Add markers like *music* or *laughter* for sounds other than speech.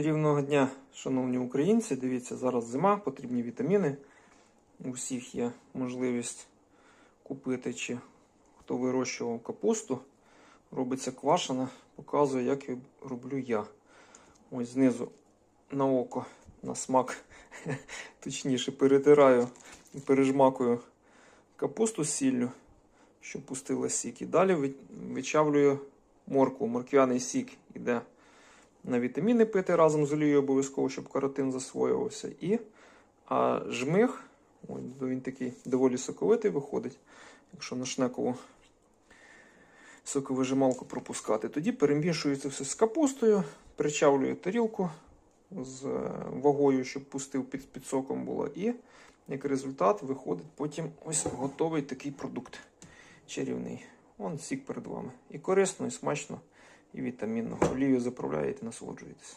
Рівного дня, шановні українці, дивіться, зараз зима, потрібні вітаміни. У всіх є можливість купити, чи хто вирощував капусту. Робиться квашена, показую, як її роблю я. Ось знизу на око, на смак, *laughs* точніше, перетираю і пережмакую капусту з сіллю, щоб пустила сік. І далі вичавлюю моркву. Морквяний сік іде на вітаміни пити разом з олією обов'язково, щоб каротин засвоювався. І а жмих, ой, він такий доволі соковитий виходить, якщо на шнекову соковижималку пропускати. Тоді перемішую це все з капустою, причавлюю тарілку з е, вагою, щоб пустив під, під соком було. І як результат виходить потім ось готовий такий продукт чарівний. Вон сік перед вами. І корисно, і смачно, і вітамінно. Олію заправляєте, насолоджуєтесь.